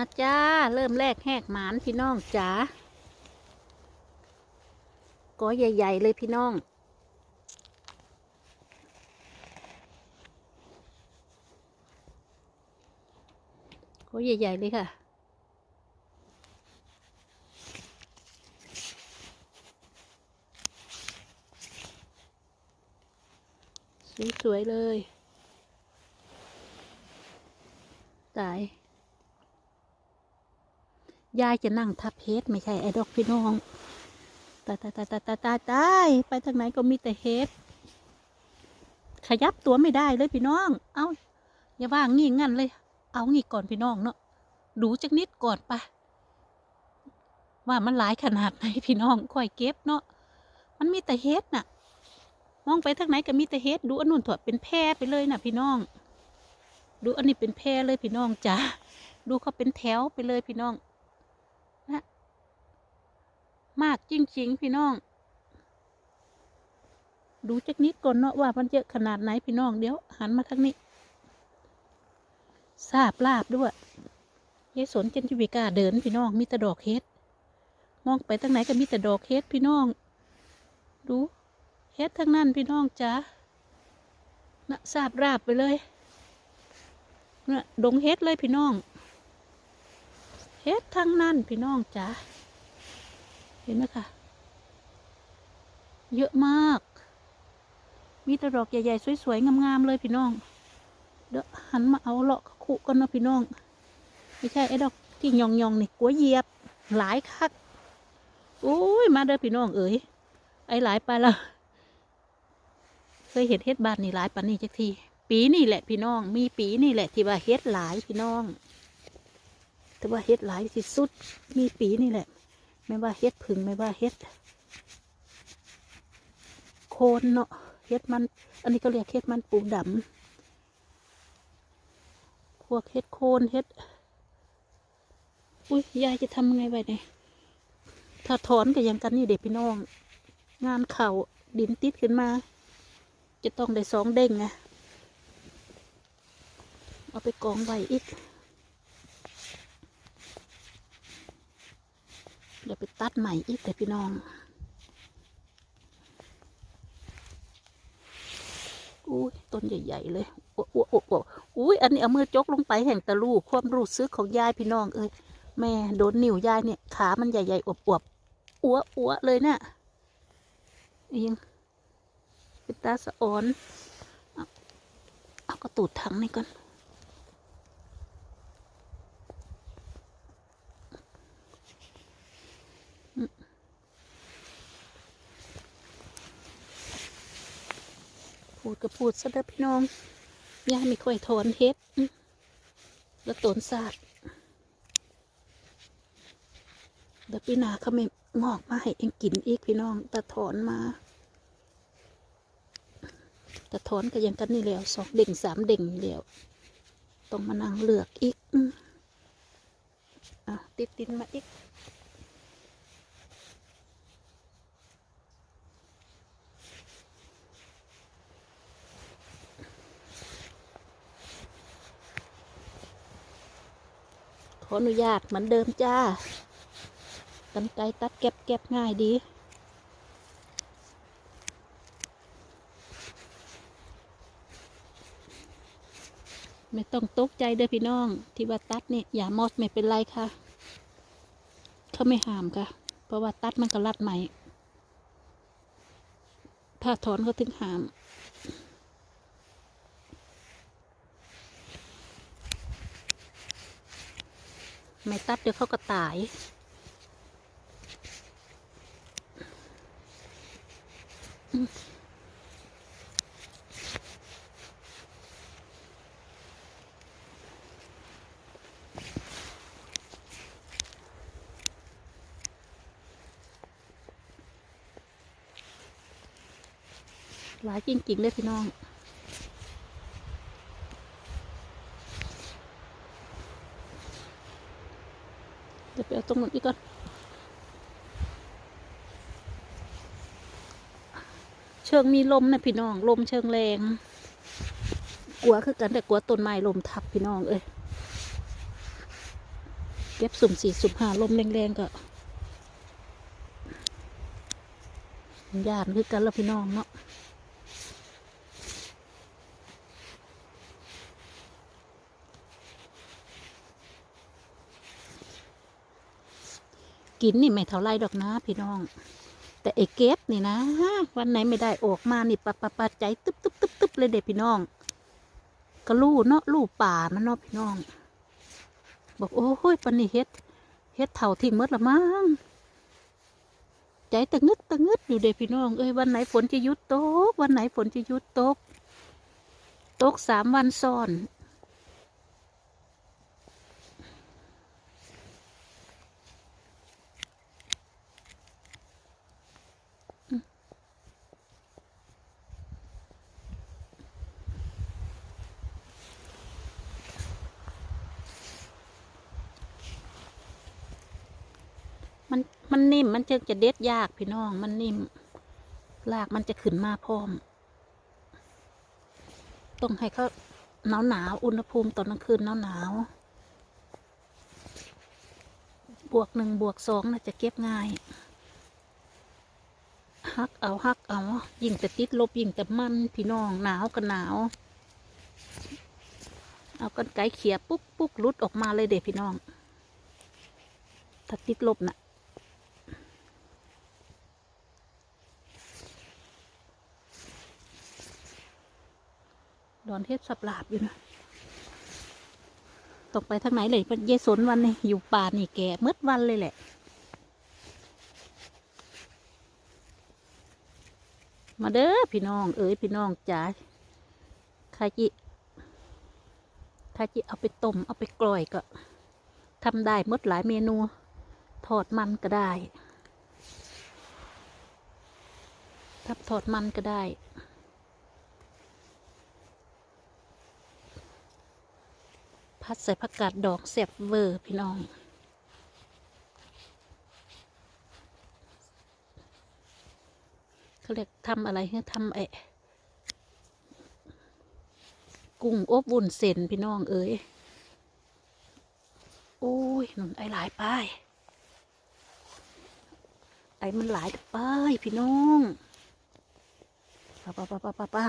มาจ้า เริ่มแรกแหกหมานพี่น้องจ๋าก็ใหญ่ ๆ เลยพี่น้อง ก็ใหญ่ ๆ เลยค่ะสวยๆเลย ตาย ยายจะนั่งทับเฮดไม่ใช่ไอ้ดอกพี่น้องตายตายตายตายตายตายตายไปทางไหนก็มีแต่เฮดขยับตัวไม่ได้เลยพี่น้อง เอาอย่าว่างงี้งั้นเลย เอางี้ก่อนพี่น้องเนาะดูจักนิดก่อนปะว่ามันหลายขนาดไหนพี่น้องค่อยเก็บเนาะมันมีแต่เฮดน่ะ มองไปทางไหนก็มีแต่เฮดดูอันนู้นถอดเป็นแพร่ไปเลยน่ะ พี่น้อง ดูอันนี้เป็นแพร่เลยพี่น้องจ้าดูเขาเป็นแถวไปเลยพี่น้อง มากจริงๆพี่น้อง ดูจักนิดก่อนเนาะว่ามันเยอะขนาดไหนพี่น้องเดี๋ยวหันมาทางนี้ทราบลาบด้วยยายสนเจนจิวิกาเดินพี่น้องมีแต่ดอกเฮ็ดมองไปทางไหนก็มีแต่ดอกเฮ็ดพี่น้อง ดูเฮ็ดทั้งนั้นพี่น้องจ้านะทราบราบไปเลยนะดงเฮ็ดเลยพี่น้อง เฮ็ดทั้งนั้นพี่น้องจ๋า ห็นไหมคะเยอะมาก มีแตดอกใหญ่ๆสวยๆงามๆเลยพี่น้อง เดี๋ยวหันมาเอาเลาะคุกันนะพี่น้อง ไม่ใช่ไอ้ดอกที่ยองๆนี่กัวเหยียบหลายคักโอ้ยมาเด้อพี่น้องเอ๋ยไอ้หลายไปแล้วเคยเห็นเฮ็ดบ้านนี่หลายปานนี้จักที ปีนี่แหละพี่น้อง มีปีนี่แหละที่ว่าเฮ็ดหลายพี่น้องแต่ว่าเฮ็ดหลายที่สุด มีปีนี่แหละ ไม่ว่าเฮ็ดผึ่งไม่ว่าเฮ็ด โคนเนาะเฮ็ดมัน อันนี้ก็เรียกเฮ็ดมันปูดำพวกเฮ็ดโคนเฮ็ด อุ้ยยายจะทำไงไปเนี่ยถ้าถอนก็ยังกันนี่เด็กพี่น้อง งานเข่าดินติดขึ้นมา จะต้องได้สองเด้งไงเอาไปกองไว้อีก เดี๋ยวไปตัดใหม่อีกแต่พี่น้องอุ้ยต้นใหญ่ ๆ เลยโอ้โอ้โอ้โอ้อุ้ยอันนี้เอามือจกลงไปแห่งตะลูกความรู้สึกของยายพี่น้องเอ้ยแม่โดนนิ้วยายเนี่ยขามันใหญ่ๆอวบๆอ้วอ้วเลยเนะ่ะยิงเป็นตาสะออนเอากระตูดถังนี่ก่อน ก็พูดซะเด้อพี่น้องยายไม่ค่อยถอนเฮ็ดแล้วตนศาสตร์เดี๋ยวปีหนาเขาไม่งอกมาให้เองกินอีกพี่น้องแต่ถอนมาแต่ถอนก็ยังกันนี่แล้วสองเด่งสามเด่งแล้วต้องมานั่งเลือกอีกอะติดตินมาอีก ขออนุญาตเหมือนเดิมจ้ากันไกตัดเก็บเก็บง่ายดี ไม่ต้องตกใจเด้อพี่น้อง ที่ว่าตัดเนี่ยอย่ามอสไม่เป็นไรค่ะ เขาไม่ห้ามค่ะ เพราะว่าตัดมันก็รัดใหม่ ถ้าถอนเขาถึงห้าม ไม่ตัดเดี๋ยวเขาก็ตาย หลายจริงๆเลยพี่น้อง เดี๋ยวไปเอา ตรงนู้นอีกก่อนเชิงมีลมนะพี่น้อง ลมเชิงแรงกลัวคือกันแต่กลัวต้นไม้ลมทับพี่น้องเอ้ยเก็บสุ่มสี่สุ่มห้าลมแรงๆก็ย่านคือกันแล้วพี่น้องเนาะ กินนี่ไม่เท่าไรดอกนะ พี่น้อง แต่ไอ้เก็บนี่นะ วันไหนไม่ได้ออกมานี่ปะปะปะใจตึ๊บตึ๊บตึ๊บตึ๊บเลยเด็กพี่น้องก็ลู่เนาะลู่ป่ามันเนาะพี่น้อง บอกโอ้ยปันนี่เฮ็ดเฮ็ดเถ่าทิ้งหมดละมั้งใจตะงึดตะงึดอยู่เด็กพี่น้องเอ้ยวันไหนฝนจะยุดตก วันไหนฝนจะยุดตก ตกสามวันซ้อน มันนิ่มมันจึงจะเด็ดยากพี่น้องมันนิ่มรากมันจะขึ้นมาพร้อม ต้องให้เขาหนาวหนาวอุณหภูมิตอนกลางคืนหนาวหนาวบวกหนึ่งบวกสองน่าจะเก็บง่ายฮักเอาฮักเอายิ่งแต่ติดลบยิ่งแต่มันพี่น้องหนาวก็หนาว เอากันไกเขี่ยปุ๊บปุ๊บรุดออกมาเลยเด็กพี่น้อง ถ้าติดลบน่ะ ดอนเทพสับหลาบอยู่นะตกไปทางไหนเลยเป็นเยสนวันนี้อยู่ป่านี่แก่มืดวันเลยแหละ มาเด้อพี่น้อง เอ๋ยพี่น้องจ๋าครจิครจิเอาไปต้มเอาไปกล่อยก็ทำได้หมดหลายเมนู ทอดมันก็ได้ทับทอดมันก็ได้ พัดใส่ผักกาดดอกแซ่บเวอร์พี่น้องเขาเรียกทำอะไรให้ทำไอ้กุ้งอบวุ้นเส้นพี่น้องเอ้ยโอ้ยหนุนไอหลายป้ายไอมันหลายป้ายพี่น้องป้าป้าป้าป้าป้าป้า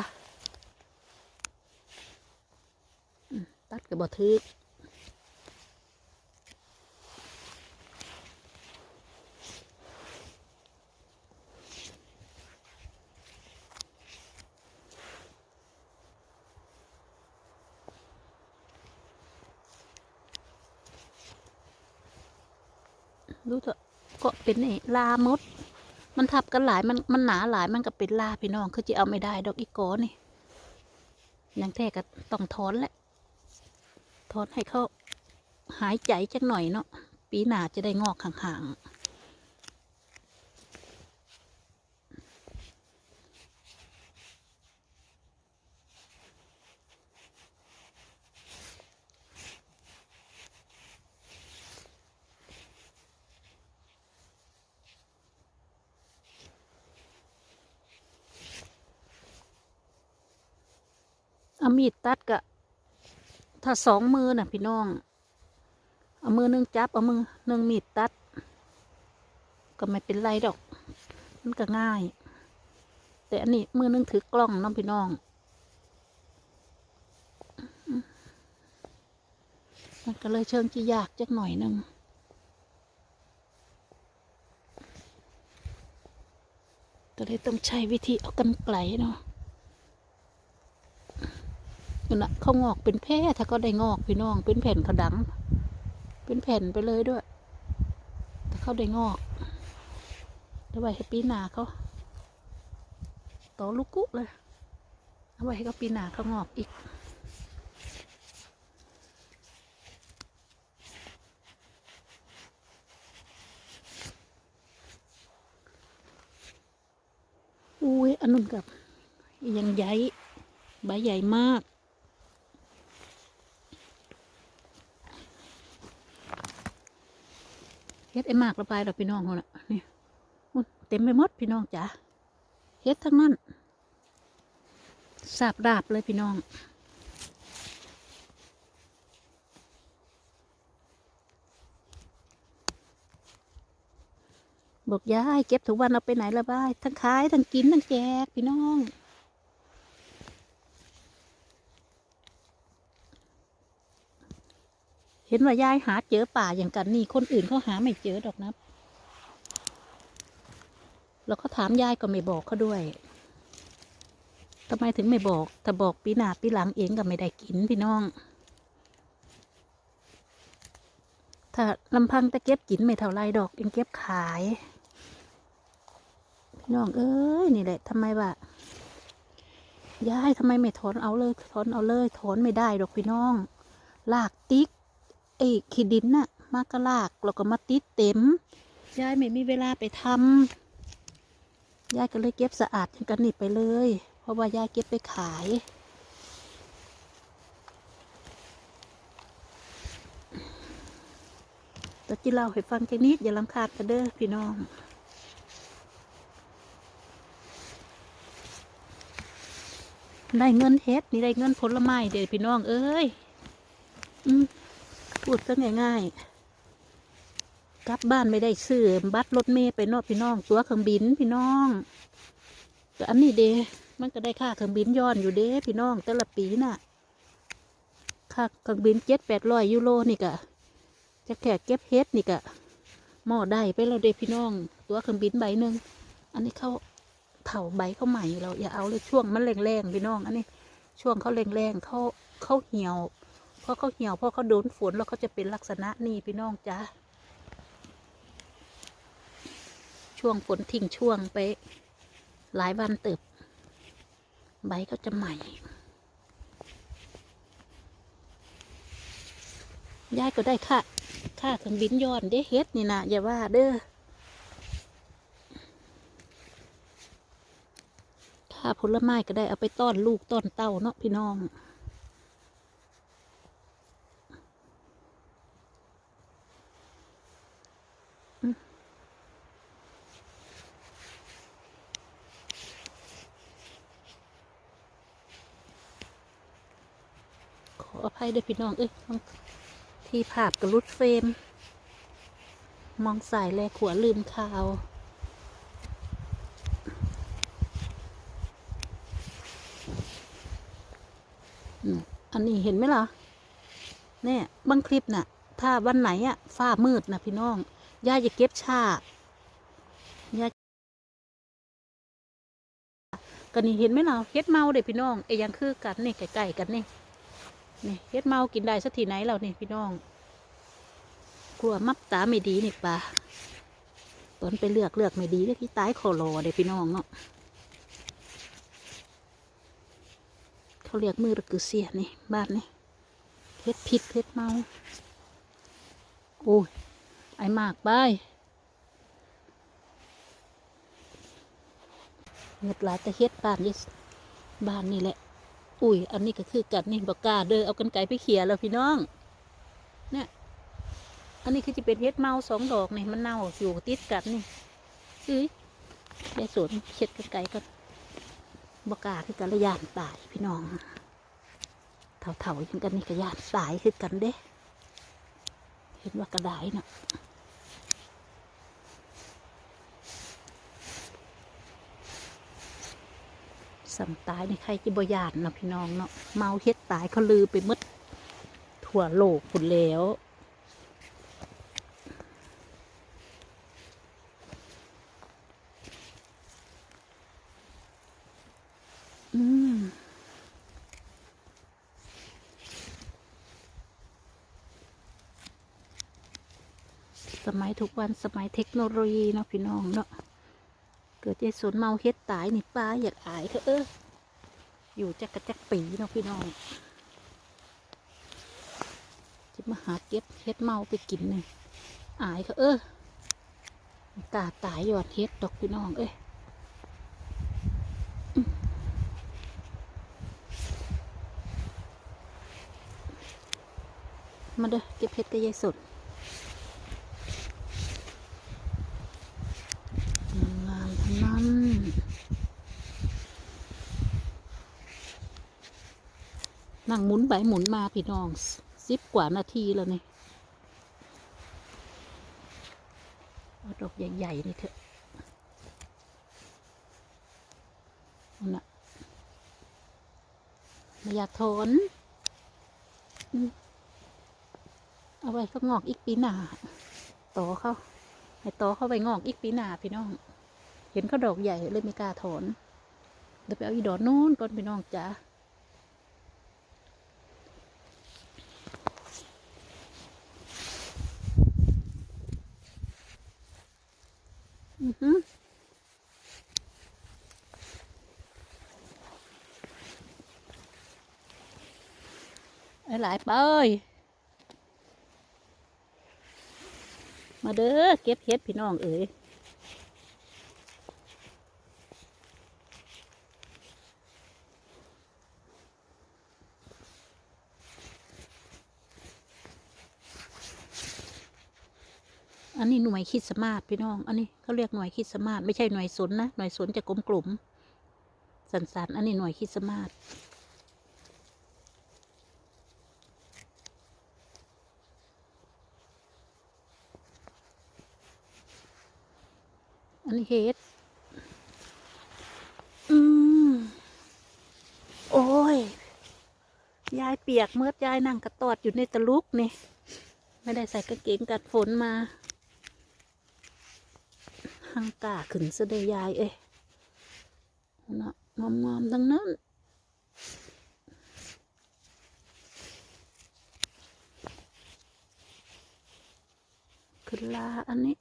อืม ตัดกับบอทึกรู้เถอะก็เป็นไอ้ลามด มันทับกันหลายมันมันหนาหลายมันก็เป็นลาพี่น้องคือจะเอาไม่ได้ดอกอีกกอนี่ยังแท้ก็ต้องถอนแหละ ถอนให้เขาหายใจจักหน่อยเนาะปีหน้าจะได้งอกห่างๆอามีดตัดกะ ถ้าสองมือน่ะพี่น้อง เอามือหนึงจับ เอามือหนึงมีดตัด ก็ไม่เป็นไรดอก มันก็ง่าย แต่อันนี้มือหนึงถือกล้องน้องพี่น้องมันก็เลยเชิงจะยากจักหน่อยหนึงก็เลยต้องใช้วิธีเอากันไกลเนาะ นั่นนะเขางอกเป็นแพร่ถ้าก็ได้งอกพี่น้อง เป็นแผ่นเขาดัง เป็นแผ่นไปเลยด้วย ถ้าเขาได้งอกเอาไว้ให้ปีหนาเขาต่อลูกกุเลยเอาไว้ให้เขาปีหนาเขางอกอีกอุ้ยอันนั้นกับยังใหญ่ใบใหญ่มาก็ดไอ้มากระบายเราพี่น้องเขละนี่เต็มไปหมดพี่น้องจ๋าเฮ็ดทั้งนั้นสาบดาบเลยพี่น้อง บอกยายเก็บถุงวันเอาไปไหนละบ้ายทั้งขายทั้งกินทั้งแจกพี่น้อง เห็นว่ายายหาเจอป่าอย่างกันนี่คนอื่นเขาหาไม่เจอดอกนะ แล้วเขาถามยายก็ไม่บอกเขาด้วยทำไมถึงไม่บอก ถ้าบอกปีหน้าปีหลังเองก็ไม่ได้กินพี่น้อง ถ้าลำพังแต่เก็บกินไม่เท่าไรดอกเองเก็บขาย พี่น้องเอ้ยนี่แหละทำไมวะยายทำไมไม่ถอนเอาเลยถอนเอาเลยถอนไม่ได้ดอกพี่น้อง ลากติ๊ก ไอ้ขีดินน่ะมากระลากแล้วก็มาติดเต็มยายไม่มีเวลาไปทำยายก็เลยเก็บสะอาดอย่างกันนี่ไปเลย เพราะว่ายายเก็บไปขายตะกี้เล่าให้ฟังแค่นิดอย่าลำคาญกันเด้อพี่น้องได้เงินเฮ็ดนี่ได้เงินผลไม้เด้อพี่น้องเอ้ย อืม พูดซะง่ายๆ กลับบ้านไม่ได้ซื้อบัตรรถเมล์ไปนอกพี่น้อง ตัวเครื่องบินพี่น้องแต่อันนี้เด้มันก็ได้ค่าเครื่องบินย้อนอยู่เด้พี่น้อง แต่ละปีน่ะ ค่าเครื่องบินเจ็ดแปดร้อยยูโรนี่กะจะแค่เก็บเฮ็ดนี่กะหม้อได้ไปแล้วเด้พี่น้อง ตัวเครื่องบินใบหนึ่งอันนี้เขาเถาใบเขาใหม่เราอย่าเอาเลยช่วงมันแรงๆพี่น้อง อันนี้ช่วงเขาแรงๆเขาเขาเหี่ยว เพราะเขาเหี่ยวเพราะเขาโดนฝนแล้วเขาจะเป็นลักษณะนี้พี่น้องจ้าช่วงฝนทิ้งช่วงไป หลายวันเติบ ใบเขาจะใหม่ยายก็ได้ค่าค่าเครื่องบินย้อนเด้เฮ็ดนี่นะอย่าว่าเด้อค่าผลไม้ก็ได้เอาไปต้อนลูกต้อนเต้าเนาะพี่น้อง ขออภัยด้วยพี่น้องเอ้ยที่ภาพกระลุดเฟรม มองสายแลขวลืมข่าวอันนี้เห็นไหมล่ะเนี่ยบางคลิปน่ะ ถ้าวันไหนอะฟ้ามืดนะพี่น้องย่าจะเก็บชาย่ากันนี่เห็นไหมล่ะเฮ็ดเมาเด็พี่น้องไอ้ยังคือกันนี่ไก่ๆกันนี่ นี่เฮ็ดเมากินได้สักทีไหนเรานี่พี่น้อง กลัวมับตาไม่ดีนี่ปะตอนไปเลือกเลือกไม่ดีเลยที่ตายคอรอเด็พี่น้องเนาะเขาเรียกมือระกือเสียนี่บ้านนี่เฮ็ดผิดเฮ็ดเมาโอ้ยไอมากไปเฮ็ดหลายแต่เฮ็ดบ้านยี่บ้านนี่แหละ อุ้ย อันนี้ก็คือกันนี่บอกกาเด้อเอากันไก่ไปเขี่ยแล้วพี่น้อง เนี่ย อันนี้คือจะเป็นเฮ็ดเมาสองดอกนี่มันเน่าอยู่ติดกันนี่ซื้อยายสวนเช็ดกันไก่กันบอกกาคือกันระยานตายพี่น้องเถาๆอย่างกันนี่ก็ยานตายคือกันเด้ เห็นว่ากระไดเนาะ สัมตายนี่ใครจะบยานเนาะพี่น้องเนาะเมาเฮ็ดตายเขาลือไปหมดทั่วโลกพุ่นแล้วอืมสมัยทุกวันสมัยเทคโนโลยีเนาะพี่น้องเนาะ เกิดใจสนเมาเฮ็ดตายนี่ป้าอยากอายเขาเอออยู่จักกระจักปีเนาะพี่น้องจะมาหาเก็บเฮ็ดเมาไปกินนี่อายเขาเออกาตายยอดเฮ็ดดอกพี่น้องเอ้ยมาเด้อเก็บเฮ็ดกับยายสน งานทั้งนั้น นั่งหมุนไปหมุนมาพี่น้องสิบกว่านาทีแล้วนี่เอาดอกใหญ่ๆนี่เถอะนั่นะไม่อยากถอนเอาไว้ก็งอกอีกปีหน้าต่อเขาให้ต่อเข้าไปงอกอีกปีหน้าพี่น้อง เห็นเขาดอกใหญ่เลยไม่กล้าถอนเดี๋ยวไปเอาอีดอกนู้นก่อนพี่น้องจ้าอือหือเอา หลายไปมาเด้อเก็บเห็ดพี่น้องเอ๋ยอันนี้หน่วยคิดสมาร์ทพี่น้อง อันนี้เขาเรียกหน่วยคิดสมาร์ทไม่ใช่หน่วยสนนะ หน่วยสนจะกลมกลุ่มๆสันอันนี้หน่วยคิดสมาร์ท อันนี้เฮดอืม โอ้ย ยายเปียกเมื่อยายนั่งกระตอดอยู่ในตะลุกนี่ ไม่ได้ใส่กางเกงกัดฝนมาหังกาขึ้นเสดยายเอ้ยนะงอมงอมๆทั้งนั้นขึ้นลาอันนี้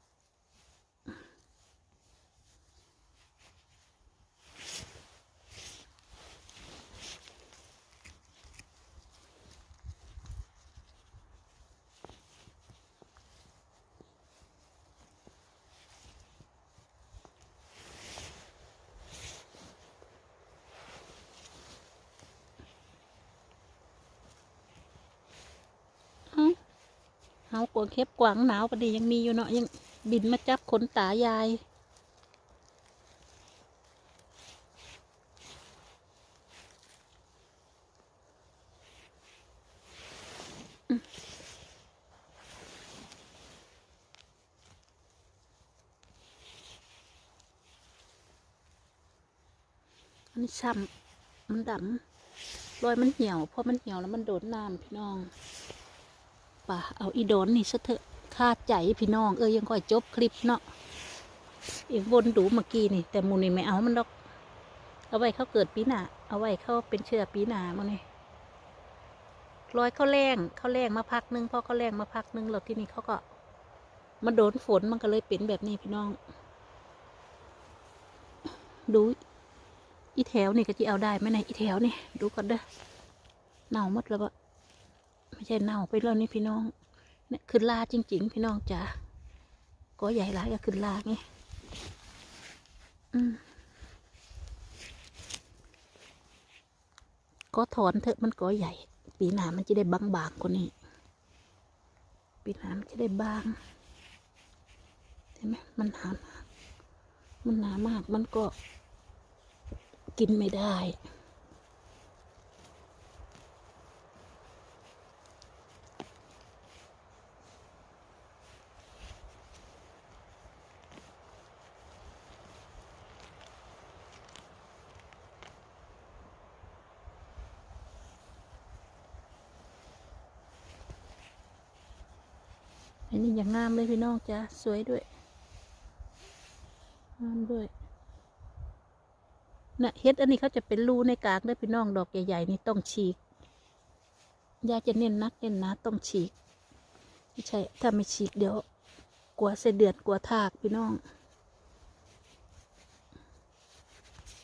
เฮากวางเข็บกวางหนาวปดียังมีอยู่เนาะยังบินมาจับขนตายาย อันนี้ช้ำมันดำรอยมันเหี่ยวพราะมันเหี่ยวแล้วมันโดนน้ำพี่น้อง ป่ะเอาอีโดนนี่ซะเถอะคาดใจพี่น้องเอ้ยยังค่อยจบคลิปเนาะเองวนดูเมื่อกี้นี่ แต่มูนี่ไม่เอามันดอก เอาไว้เขาเกิดปีหน้าเอาไว้เขาเป็นเชื้อปีหน้ามั้งนี่รอยเขาแรงเขาแรงมาพักนึงพอเขาแรงมาพักนึงแล้วที่นี่เขาก็มาโดนฝนมันก็เลยเป็นแบบนี้พี่น้อง ดูอีแถวนี่ก็จะเอาได้ไหมเนี่อีแถวนี่ดูก่อนเด้อเน่าหมดแล้วปะ ไม่ใช่เน่าไปแล้วนี่พี่น้องเนี่ยขึ้นลาจริง ๆ พี่น้องจ๋าก็ใหญ่หลายก็ขึ้นลาไงก็ถอนเถอะมันก็ใหญ่ ปีหนามันจะได้บางๆกว่านี้ปีหนามันจะได้บางใช่ไหมมันหนามากมันหนามากมันก็กินไม่ได้ อันนี้อย่างงามเลยพี่น้องจ้าสวยด้วยงามด้วยนะเฮ็ดอันนี้เขาจะเป็นรูในกลางเด้วยพี่น้องดอกใหญ่ๆนี่ต้องฉีกยาจะเน้นนักเน้นนะต้องฉีกไม่ใช่ถ้าไม่ฉีกเดี๋ยวกลัวเสเดือดกลัวทากพี่น้อง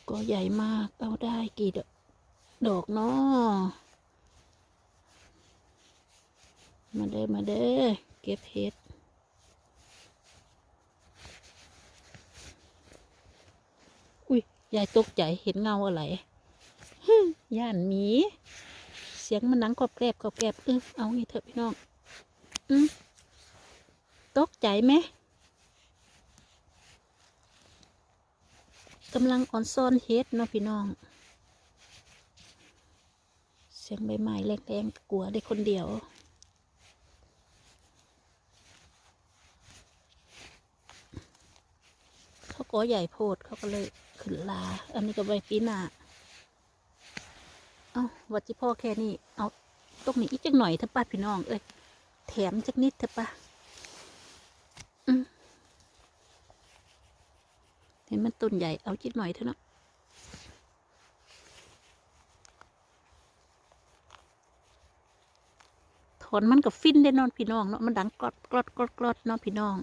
ก็ใหญ่มากเอาได้กี่ดอกดอกเนาะมาเด้มาเด้ เก็บเห็ดอุ้ยยายตกใจเห็นเงาอะไรย่านหมีเสียงมันนังกรอบแกรบกรอบแกรบเออเอางี้เถอะพี่น้องอืมตกใจไหมกำลังอ่อนซอนเฮ็ดเนาะพี่น้อง เสียงใบไม้แรงๆกลัวได้คนเดียว ขาก็ใหญ่โพดเขาก็เลยขึ้นลา อันนี้ก็ใบปีหน้าเอาวัดจิพ่อแค่นี้ เอาตรงนี้อีกจักหน่อยเถอะป้าพี่น้องเอ้ยแถมจักนิดเถอะป้าเห็นมันต้นใหญ่เอาจิกหน่อยเถอะเนาะถอนมันกับฟินได้นอนพี่น้องเนาะมันดังกรอดกรอดกรอดกรอดเนาะพี่น้อง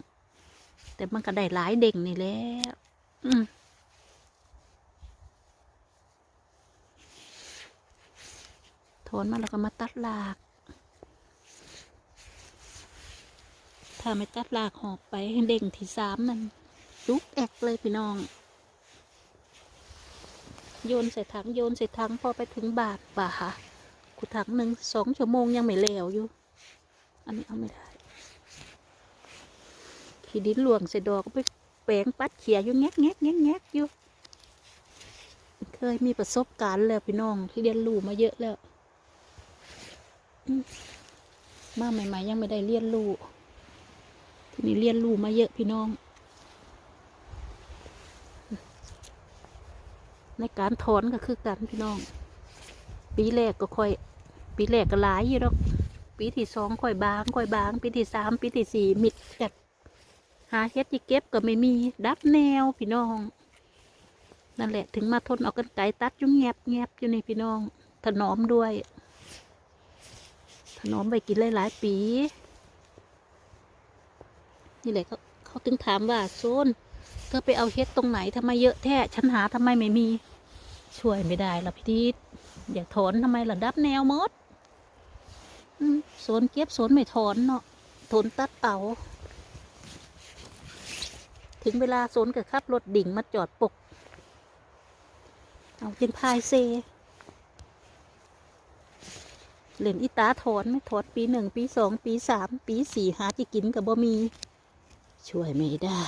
แต่มันก็ได้หลายเด้งนี่แล้วอืมถอนมาแล้วก็มาตัดราก ถ้าไม่ตัดรากหอบไปเด้งที่สามนั่นลุกแอกเลยพี่น้อง โยนใส่ถังโยนใส่ถังพอไปถึงบาทป่าค่ะกูถังหนึ่งสองชั่วโมงยังไม่แล้วอยู่ อันนี้เอาไม่ได้ ขี้ดินหลวงใส่ดอกก็ไปแปลงปัดเขียอยู่แงกแงกแงกแงกอยู่ เคยมีประสบการณ์แล้วพี่น้องที่เรียนรู้มาเยอะแล้วมาใหม่ ๆ ยังไม่ได้เรียนรู้ทีนี้เรียนรู้มาเยอะพี่น้อง ในการถอนก็คือกันพี่น้อง ปีแรกก็ค่อย ปีแรกก็หลายอยู่ดอกปีที่สองค่อยบางค่อยบาง ปีที่สามปีที่สี่มิดกัด หาเฮ็ดที่เก็บก็ไม่มีดับแนวพี่น้อง นั่นแหละถึงมาทนเอากันไก่ตัดยุ่งแงบแงบอยู่นี่พี่น้อง ถนอมด้วย ถนอมไปกินหลายๆปี นี่แหละเขาเขาถึงถามว่าโซนเธอไปเอาเฮ็ดตรงไหนทำไมเยอะแท้ฉันหาทำไมไม่มี ช่วยไม่ได้ละพี่ทิศอยากถอนทำไมล่ะดับแนวมดอืมโซนเก็บโซนไม่ถอนเนาะถอนตัดเอา ถึงเวลาโซนกับขับรถดิ่งมาจอดปก เอาเป็นพายเซเล่นอีตาถอนไม่ถอนปีหนึ่งปีสองปีสามปีสี่หาจิกินกับบ่มี ช่วยไม่ได้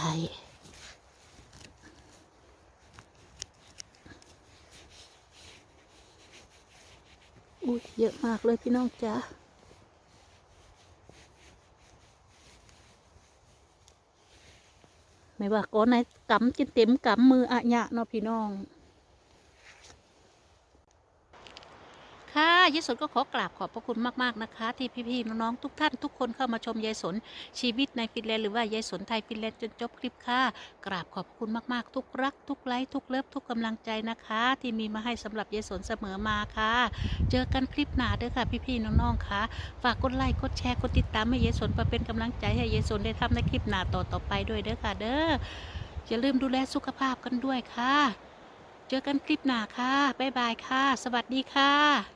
อุ้ยเยอะมากเลยพี่น้องจ้า ไม่ว่าก้อนไหนกำจนเต็มกำมืออะยะเนาะพี่น้อง ค่ะ ยายสนก็ขอกราบขอบพระคุณมากๆนะคะ ที่พี่ๆน้องๆทุกท่านทุกคนเข้ามาชมยายสนชีวิตในฟินแลนด์หรือว่ายายสนไทยฟินแลนด์จนจบคลิปค่ะ กราบขอบพระคุณมากๆ ทุกรัก ทุกไลค์ทุกเลิฟทุกกำลังใจนะคะ ที่มีมาให้สำหรับยายสนเสมอมาค่ะ เจอกันคลิปหน้าเด้อค่ะ พี่ๆน้องๆค่ะ ฝากกดไลค์กดแชร์กดติดตามให้ยายสนมาเป็นกำลังใจให้ยายสนได้ทำในคลิปหน้าต่อๆไปด้วยเด้อค่ะ เด้ออย่าลืมดูแลสุขภาพกันด้วยค่ะ เจอกันคลิปหน้าค่ะ บ๊ายบายค่ะ สวัสดีค่ะ